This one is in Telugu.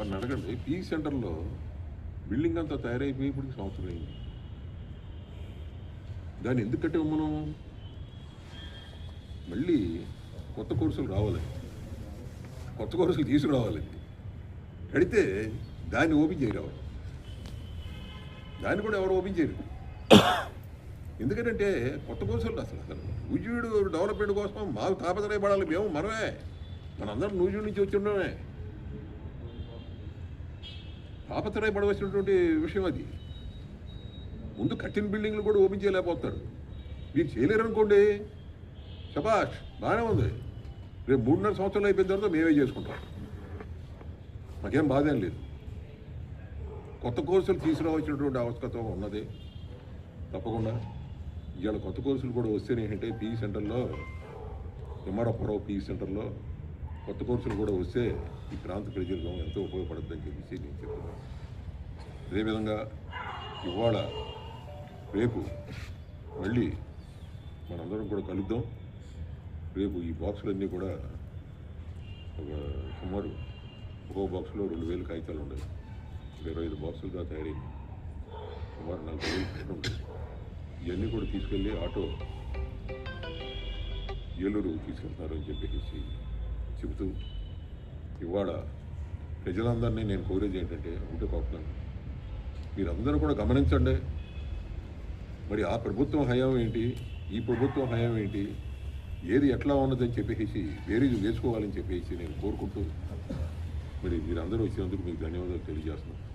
వారిని అడగండి. పీ సెంటర్లో బిల్డింగ్ అంతా తయారైపోయి ఇప్పుడు సంవత్సరం అయింది. దాన్ని ఎందుకు కట్టాము మనం? మళ్ళీ కొత్త కోర్సులు రావాలి. కొత్త కోర్సులు తీసుకురావాలి. కడితే దాన్ని ఓపెన్ చేయరావాలి. దాన్ని కూడా ఎవరు ఓపెన్ చేయరు. ఎందుకంటే కొత్త కోర్సులు అసలు అసలు నూజివీడు డెవలప్మెంట్ కోసం మాకు తాపత్రయపడాలి. మేము మనమే మనందరం నూజివీడు నుంచి వచ్చి ఉండమే. తాపత్రయపడవలసినటువంటి విషయం అది. ముందు కట్టిన బిల్డింగ్లు కూడా ఓపెన్ చేయలేకపోతారు మీరు చేయలేరు అనుకోండి శబాష్ బాగానే ఉంది. రేపు మూడున్నర సంవత్సరాలు అయిపోయిన తర్వాత మేమే చేసుకుంటాం. మాకేం బాధ ఏం లేదు. కొత్త కోర్సులు తీసుకురావాల్సినటువంటి ఆవశ్యకత ఉన్నది. తప్పకుండా. ఇవాళ కొత్త కోర్సులు కూడా వస్తేనే ఏంటంటే పీఈ సెంటర్లో తిమ్మారపురం పీఈ సెంటర్లో కొత్త కోర్సులు కూడా వస్తే ఈ ప్రాంత ప్రజలకు ఎంతో ఉపయోగపడుతుందని చెప్పేసి నేను చెప్తున్నాను. అదేవిధంగా ఇవాళ రేపు మళ్ళీ మనందరం కూడా కలుద్దాం. రేపు ఈ బాక్సులన్నీ కూడా ఒక సుమారు ఒక్కో బాక్స్లో రెండు వేలు కాగితాలు ఉండేవి. ఇరవై ఐదు బాక్సులుగా తయారైంది సుమారు నలభై వేలు పుస్తకం ఇవన్నీ కూడా తీసుకెళ్ళి ఆటో ఏలూరు తీసుకెళ్తున్నారు అని చెప్పేసి చెబుతూ ఇవాళ ప్రజలందరినీ నేను కోరేది ఏంటంటే ఉంటే కోరుతున్నాను మీరందరూ కూడా గమనించండి. మరి ఆ ప్రభుత్వం హయాం ఏంటి? ఈ ప్రభుత్వం హయాం ఏంటి? ఏది ఎట్లా ఉన్నదని చెప్పేసి వేరేది వేసుకోవాలని చెప్పేసి నేను కోరుకుంటూ మరి మీరందరూ వచ్చినందుకు మీకు ధన్యవాదాలు తెలియజేస్తున్నాను.